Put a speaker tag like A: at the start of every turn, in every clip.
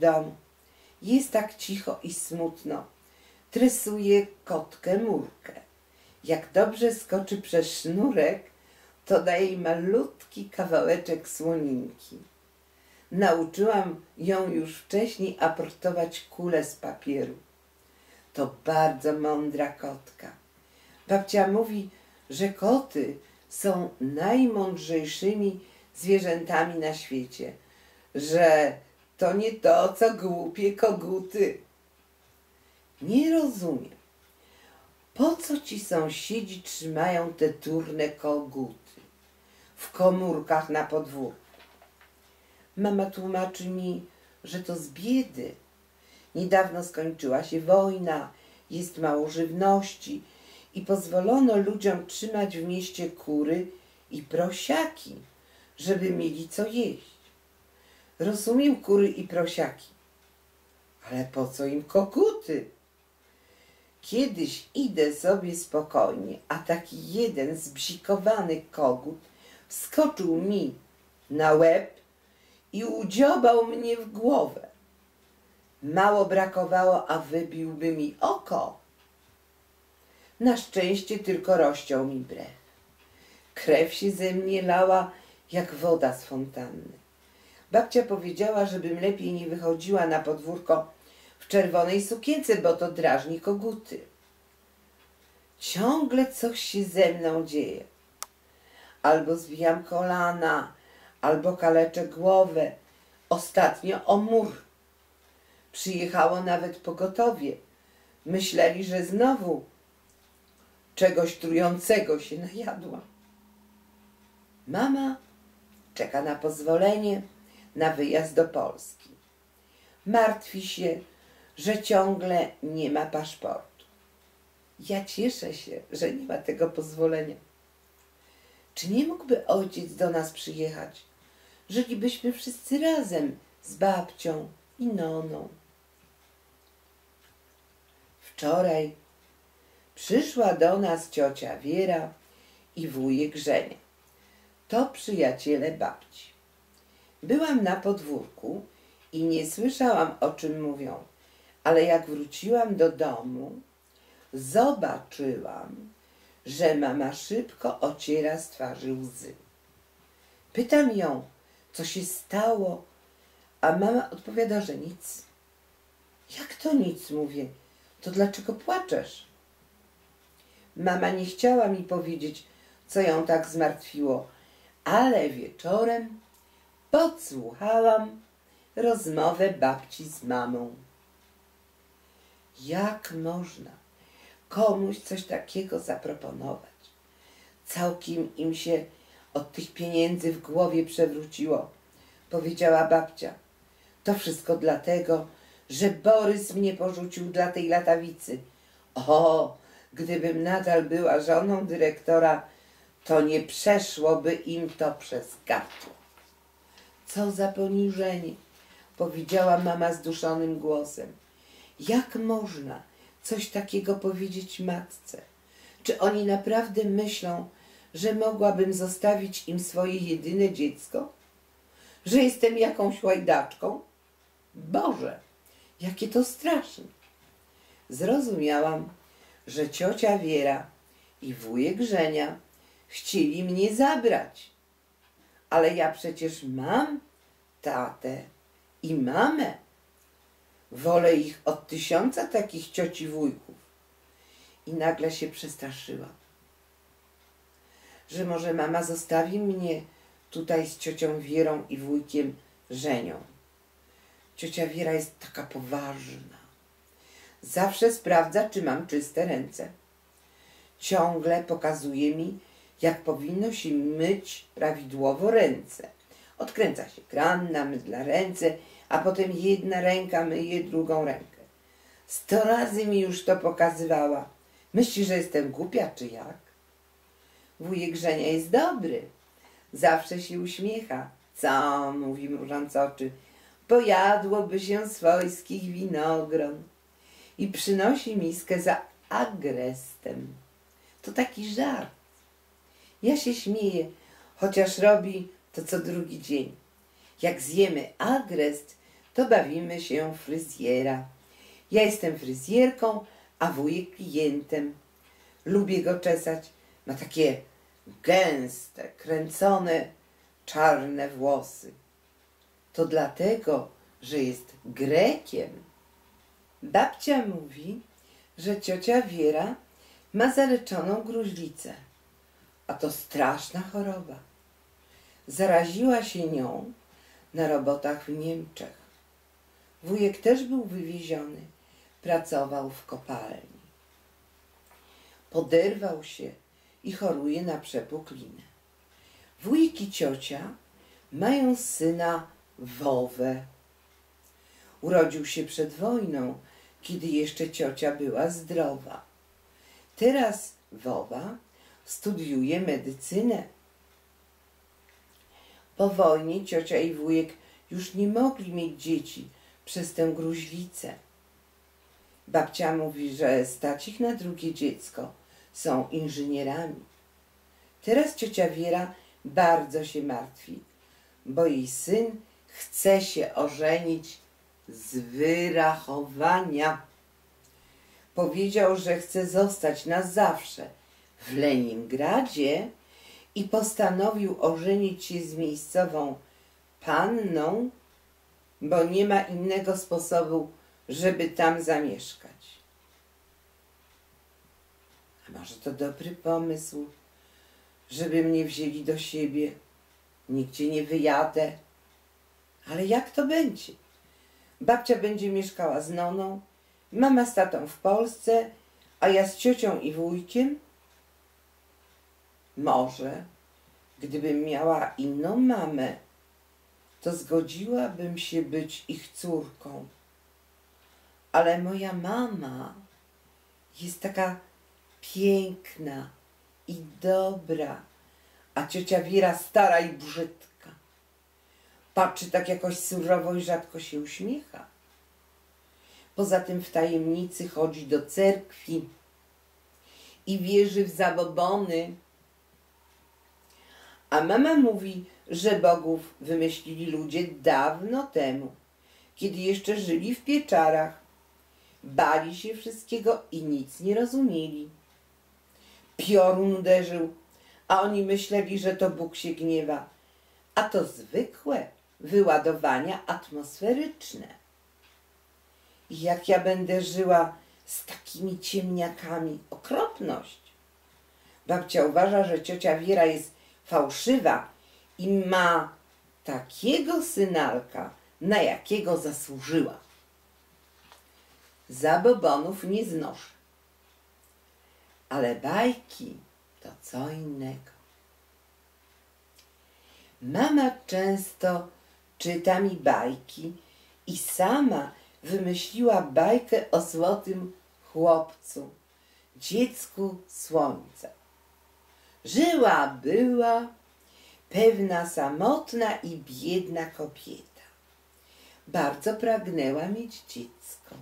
A: domu. Jest tak cicho i smutno. Tresuje kotkę murkę. Jak dobrze skoczy przez sznurek, to daje jej malutki kawałeczek słoninki. Nauczyłam ją już wcześniej aportować kulę z papieru. To bardzo mądra kotka. Babcia mówi, że koty są najmądrzejszymi zwierzętami na świecie, że to nie to, co głupie koguty. Nie rozumiem. Po co ci sąsiedzi trzymają te turne koguty w komórkach na podwórku? Mama tłumaczy mi, że to z biedy. Niedawno skończyła się wojna, jest mało żywności i pozwolono ludziom trzymać w mieście kury i prosiaki, żeby mieli co jeść. Rozumiem kury i prosiaki, ale po co im koguty? Kiedyś idę sobie spokojnie, a taki jeden zbzikowany kogut wskoczył mi na łeb i udziobał mnie w głowę. Mało brakowało, a wybiłby mi oko. Na szczęście tylko rozciął mi brew. Krew się ze mnie lała jak woda z fontanny. Babcia powiedziała, żebym lepiej nie wychodziła na podwórko w czerwonej sukience, bo to drażni koguty. Ciągle coś się ze mną dzieje. Albo zwijam kolana, albo kaleczę głowę. Ostatnio o mur. Przyjechało nawet pogotowie. Myśleli, że znowu czegoś trującego się najadła. Mama czeka na pozwolenie na wyjazd do Polski. Martwi się, że ciągle nie ma paszportu. Ja cieszę się, że nie ma tego pozwolenia. Czy nie mógłby ojciec do nas przyjechać? Żylibyśmy wszyscy razem z babcią i noną. Wczoraj przyszła do nas ciocia Wiera i wujek Żenia. To przyjaciele babci. Byłam na podwórku i nie słyszałam, o czym mówią, ale jak wróciłam do domu, zobaczyłam, że mama szybko ociera z twarzy łzy. Pytam ją, co się stało, a mama odpowiada, że nic. Jak to nic, mówię, to dlaczego płaczesz? Mama nie chciała mi powiedzieć, co ją tak zmartwiło, ale wieczorem podsłuchałam rozmowę babci z mamą. Jak można komuś coś takiego zaproponować? Całkiem im się od tych pieniędzy w głowie przewróciło, powiedziała babcia. To wszystko dlatego, że Borys mnie porzucił dla tej latawicy. O, gdybym nadal była żoną dyrektora, to nie przeszłoby im to przez gardło. Co za poniżenie, powiedziała mama zduszonym głosem. Jak można coś takiego powiedzieć matce? Czy oni naprawdę myślą, że mogłabym zostawić im swoje jedyne dziecko? Że jestem jakąś łajdaczką? Boże, jakie to straszne. Zrozumiałam, że ciocia Wiera i wujek Żenia chcieli mnie zabrać. Ale ja przecież mam tatę i mamę. Wolę ich od tysiąca takich cioci wujków. I nagle się przestraszyłam. Że może mama zostawi mnie tutaj z ciocią Wierą i wujkiem Żenią. Ciocia Wiera jest taka poważna. Zawsze sprawdza, czy mam czyste ręce. Ciągle pokazuje mi, jak powinno się myć prawidłowo ręce. Odkręca się kran, namydla ręce, a potem jedna ręka myje drugą rękę. Sto razy mi już to pokazywała. Myśli, że jestem głupia, czy jak? Wujek jest dobry. Zawsze się uśmiecha. Co, mówi mrużąc oczy, pojadłoby się swojskich winogron. I przynosi miskę za agrestem. To taki żart. Ja się śmieję, chociaż robi to co drugi dzień. Jak zjemy agrest, to bawimy się fryzjera. Ja jestem fryzjerką, a wujek klientem. Lubię go czesać. Ma takie gęste, kręcone, czarne włosy. To dlatego, że jest Grekiem. Babcia mówi, że ciocia Wiera ma zaleczoną gruźlicę, a to straszna choroba. Zaraziła się nią na robotach w Niemczech. Wujek też był wywieziony, pracował w kopalni. Poderwał się i choruje na przepuklinę. Wujek i ciocia mają syna Wowę. Urodził się przed wojną, kiedy jeszcze ciocia była zdrowa. Teraz Wowa studiuje medycynę. Po wojnie ciocia i wujek już nie mogli mieć dzieci przez tę gruźlicę. Babcia mówi, że stać ich na drugie dziecko. Są inżynierami. Teraz ciocia Wiera bardzo się martwi, bo jej syn chce się ożenić z wyrachowania. Powiedział, że chce zostać na zawsze w Leningradzie i postanowił ożenić się z miejscową panną, bo nie ma innego sposobu, żeby tam zamieszkać. A może to dobry pomysł, żeby mnie wzięli do siebie. Nigdzie nie wyjadę. Ale jak to będzie? Babcia będzie mieszkała z noną, mama z tatą w Polsce, a ja z ciocią i wujkiem? Może, gdybym miała inną mamę, to zgodziłabym się być ich córką. Ale moja mama jest taka piękna i dobra, a ciocia Wiera stara i brzydka. Patrzy tak jakoś surowo i rzadko się uśmiecha. Poza tym w tajemnicy chodzi do cerkwi i wierzy w zabobony. A mama mówi, że bogów wymyślili ludzie dawno temu, kiedy jeszcze żyli w pieczarach. Bali się wszystkiego i nic nie rozumieli. Piorun uderzył, a oni myśleli, że to Bóg się gniewa, a to zwykłe wyładowania atmosferyczne. Jak ja będę żyła z takimi ciemniakami, okropność. Babcia uważa, że ciocia Wiera jest fałszywa i ma takiego synalka, na jakiego zasłużyła. Zabobonów nie znoszę. Ale bajki to co innego. Mama często czyta mi bajki i sama wymyśliła bajkę o złotym chłopcu, dziecku słońca. Żyła była pewna samotna i biedna kobieta. Bardzo pragnęła mieć dziecko.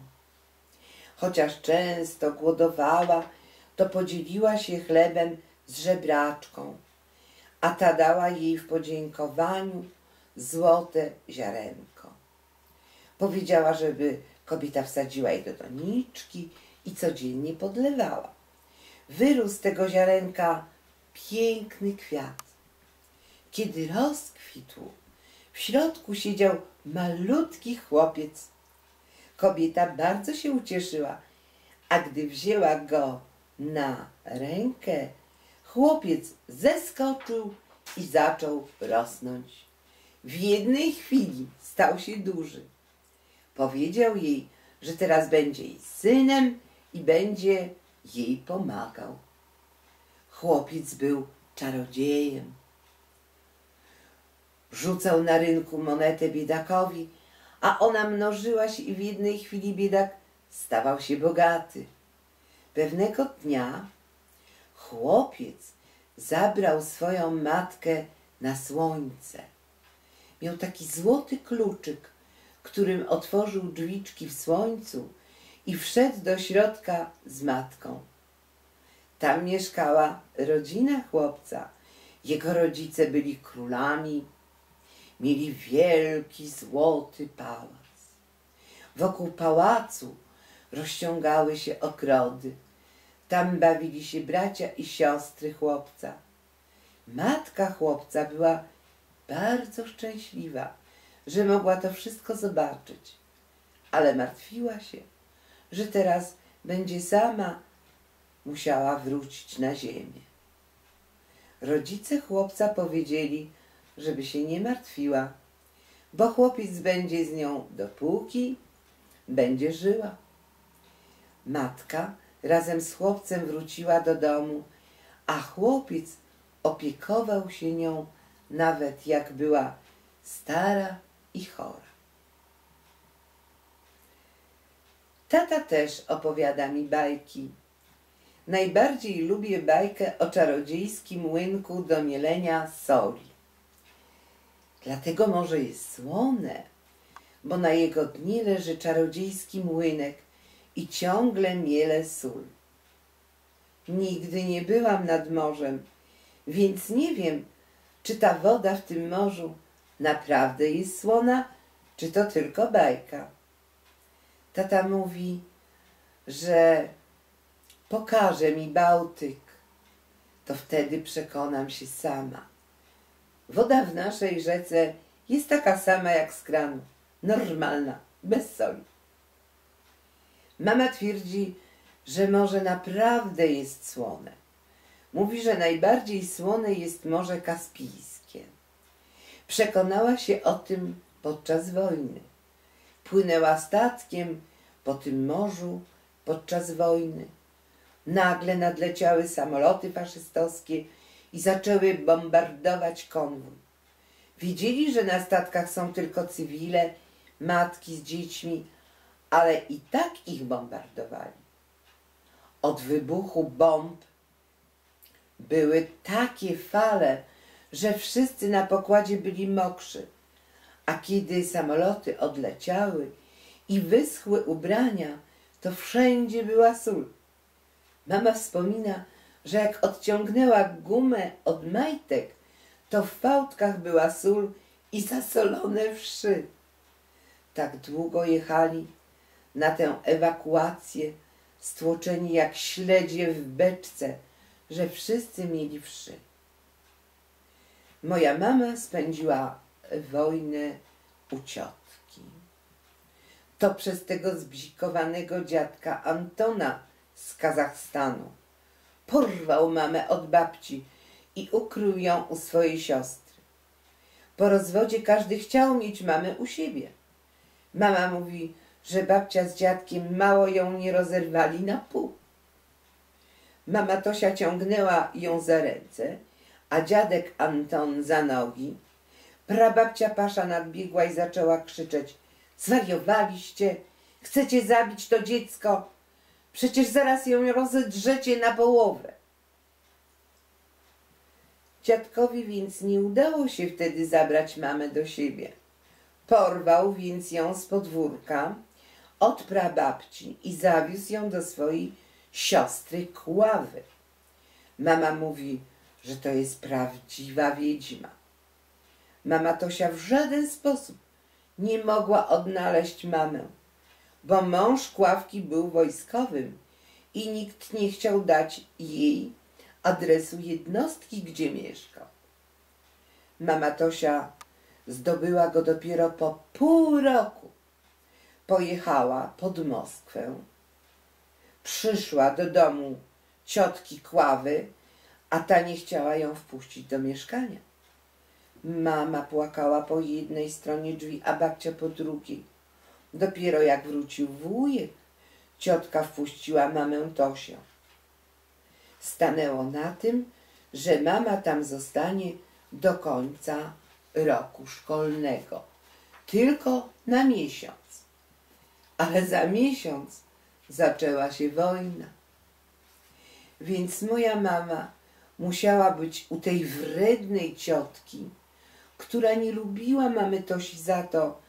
A: Chociaż często głodowała, to podzieliła się chlebem z żebraczką, a ta dała jej w podziękowaniu złote ziarenko. Powiedziała, żeby kobieta wsadziła je do doniczki i codziennie podlewała. Wyrósł tego ziarenka piękny kwiat. Kiedy rozkwitł, w środku siedział malutki chłopiec. Kobieta bardzo się ucieszyła, a gdy wzięła go na rękę, chłopiec zeskoczył i zaczął rosnąć. W jednej chwili stał się duży. Powiedział jej, że teraz będzie jej synem i będzie jej pomagał. Chłopiec był czarodziejem. Rzucał na rynku monetę biedakowi, a ona mnożyła się i w jednej chwili biedak stawał się bogaty. Pewnego dnia chłopiec zabrał swoją matkę na słońce. Miał taki złoty kluczyk, którym otworzył drzwiczki w słońcu i wszedł do środka z matką. Tam mieszkała rodzina chłopca. Jego rodzice byli królami, mieli wielki złoty pałac. Wokół pałacu rozciągały się ogrody. Tam bawili się bracia i siostry chłopca. Matka chłopca była bardzo szczęśliwa, że mogła to wszystko zobaczyć, ale martwiła się, że teraz będzie sama musiała wrócić na ziemię. Rodzice chłopca powiedzieli, żeby się nie martwiła, bo chłopiec będzie z nią dopóki będzie żyła. Matka razem z chłopcem wróciła do domu, a chłopiec opiekował się nią nawet jak była stara i chora. Tata też opowiada mi bajki. Najbardziej lubię bajkę o czarodziejskim młynku do mielenia soli. Dlatego może jest słone, bo na jego dnie leży czarodziejski młynek i ciągle miele sól. Nigdy nie byłam nad morzem, więc nie wiem, czy ta woda w tym morzu naprawdę jest słona, czy to tylko bajka. Tata mówi, że pokaże mi Bałtyk, to wtedy przekonam się sama. Woda w naszej rzece jest taka sama jak z kranu, normalna, bez soli. Mama twierdzi, że morze naprawdę jest słone. Mówi, że najbardziej słone jest Morze Kaspijskie. Przekonała się o tym podczas wojny. Płynęła statkiem po tym morzu podczas wojny. Nagle nadleciały samoloty faszystowskie i zaczęły bombardować konwój. Wiedzieli, że na statkach są tylko cywile, matki z dziećmi, ale i tak ich bombardowali. Od wybuchu bomb były takie fale, że wszyscy na pokładzie byli mokrzy, a kiedy samoloty odleciały i wyschły ubrania, to wszędzie była sól. Mama wspomina, że jak odciągnęła gumę od majtek, to w fałdkach była sól i zasolone wszy. Tak długo jechali na tę ewakuację, stłoczeni jak śledzie w beczce, że wszyscy mieli wszy. Moja mama spędziła wojnę u ciotki. To przez tego zbzikowanego dziadka Antona z Kazachstanu. Porwał mamę od babci i ukrył ją u swojej siostry. Po rozwodzie każdy chciał mieć mamę u siebie. Mama mówi, że babcia z dziadkiem mało ją nie rozerwali na pół. Mama Tosia ciągnęła ją za ręce, a dziadek Anton za nogi. Prababcia Pasza nadbiegła i zaczęła krzyczeć – zwariowaliście, chcecie zabić to dziecko, przecież zaraz ją rozedrzecie na połowę. Dziadkowi więc nie udało się wtedy zabrać mamę do siebie. Porwał więc ją z podwórka od prababci i zawiózł ją do swojej siostry Kławy. Mama mówi, że to jest prawdziwa wiedźma. Mama Tosia w żaden sposób nie mogła odnaleźć mamę, bo mąż Kławki był wojskowym i nikt nie chciał dać jej adresu jednostki, gdzie mieszkał. Mama Tosia zdobyła go dopiero po pół roku. Pojechała pod Moskwę przyszła do domu ciotki Kławy, a ta nie chciała ją wpuścić do mieszkania. Mama płakała po jednej stronie drzwi, a babcia po drugiej. Dopiero jak wrócił wujek, ciotka wpuściła mamę Tosię. Stanęło na tym, że mama tam zostanie do końca roku szkolnego. Tylko na miesiąc. Ale za miesiąc zaczęła się wojna. Więc moja mama musiała być u tej wrednej ciotki, która nie lubiła mamy Tosi za to,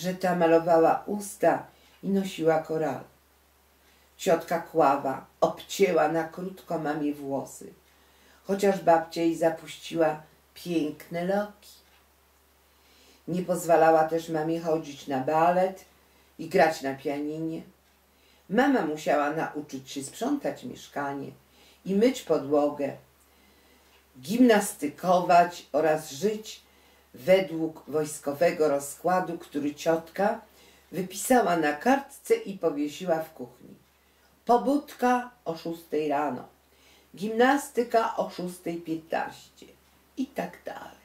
A: że ta malowała usta i nosiła koral. Ciotka Kława obcięła na krótko mamie włosy, chociaż babcia jej zapuściła piękne loki. Nie pozwalała też mamie chodzić na balet i grać na pianinie. Mama musiała nauczyć się sprzątać mieszkanie i myć podłogę, gimnastykować oraz żyć według wojskowego rozkładu, który ciotka wypisała na kartce i powiesiła w kuchni. Pobudka o 6 rano, gimnastyka o 6.15 i tak dalej.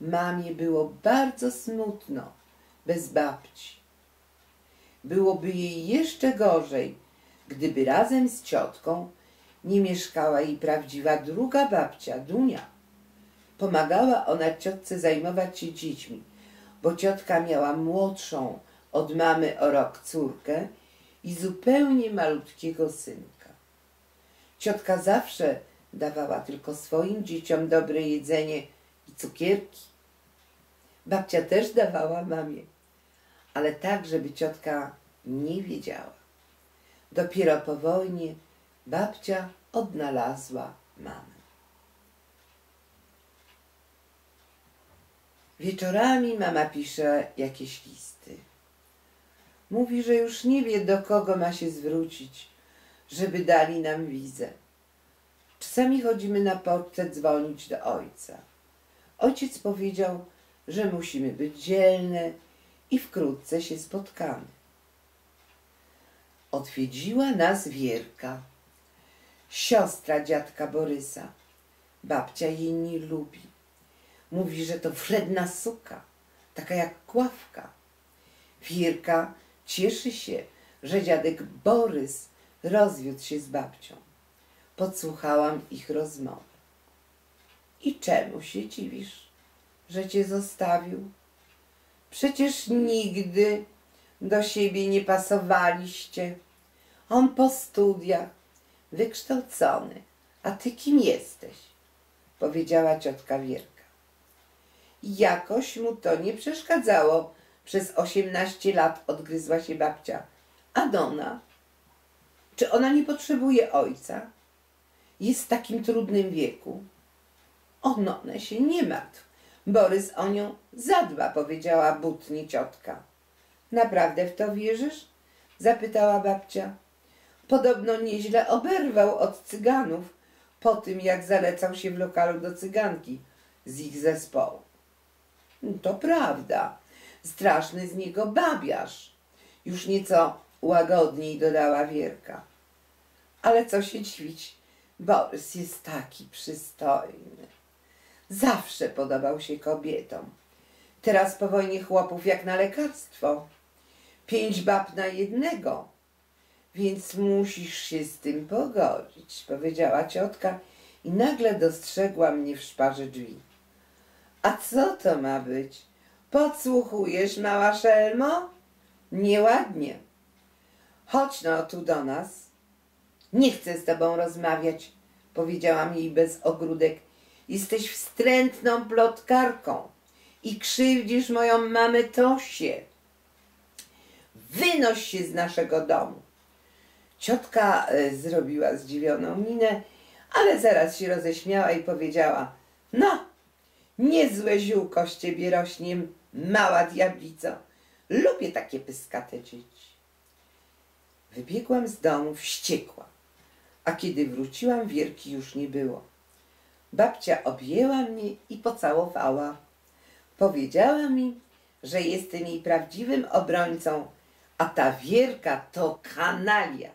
A: Mamie było bardzo smutno bez babci. Byłoby jej jeszcze gorzej, gdyby razem z ciotką nie mieszkała jej prawdziwa druga babcia, Dunia. Pomagała ona ciotce zajmować się dziećmi, bo ciotka miała młodszą od mamy o rok córkę i zupełnie malutkiego synka. Ciotka zawsze dawała tylko swoim dzieciom dobre jedzenie i cukierki. Babcia też dawała mamie, ale tak, żeby ciotka nie wiedziała. Dopiero po wojnie babcia odnalazła mamę. Wieczorami mama pisze jakieś listy. Mówi, że już nie wie, do kogo ma się zwrócić, żeby dali nam wizę. Czasami chodzimy na pocztę dzwonić do ojca. Ojciec powiedział, że musimy być dzielne i wkrótce się spotkamy. Odwiedziła nas Wierka, siostra dziadka Borysa. Babcia jej nie lubi. Mówi, że to wredna suka, taka jak kławka. Wierka cieszy się, że dziadek Borys rozwiódł się z babcią. Podsłuchałam ich rozmowę. I czemu się dziwisz, że cię zostawił? Przecież nigdy do siebie nie pasowaliście. On po studiach, wykształcony, a ty kim jesteś? Powiedziała ciotka Wierka. Jakoś mu to nie przeszkadzało. Przez osiemnaście lat odgryzła się babcia. A Dona? Czy ona nie potrzebuje ojca? Jest w takim trudnym wieku. O Nonę się nie martw. Borys o nią zadba, powiedziała butnie ciotka. Naprawdę w to wierzysz? Zapytała babcia. Podobno nieźle oberwał od cyganów po tym, jak zalecał się w lokalu do cyganki z ich zespołu. To prawda. Straszny z niego babiarz. Już nieco łagodniej dodała Wierka. Ale co się dziwić, Borys jest taki przystojny. Zawsze podobał się kobietom. Teraz po wojnie chłopów jak na lekarstwo. Pięć bab na jednego. Więc musisz się z tym pogodzić, powiedziała ciotka i nagle dostrzegła mnie w szparze drzwi. A co to ma być? Podsłuchujesz, mała szelmo? Nieładnie. Chodź no tu do nas. Nie chcę z tobą rozmawiać, powiedziałam jej bez ogródek. Jesteś wstrętną plotkarką i krzywdzisz moją mamę Tosię. Wynoś się z naszego domu. Ciotka e, zrobiła zdziwioną minę, ale zaraz się roześmiała i powiedziała: No, niezłe ziółko z ciebie rośnie, mała diablico. Lubię takie pyskate dzieci. Wybiegłam z domu wściekła, a kiedy wróciłam, wierki już nie było. Babcia objęła mnie i pocałowała. Powiedziała mi, że jestem jej prawdziwym obrońcą, a ta wierka to kanalia.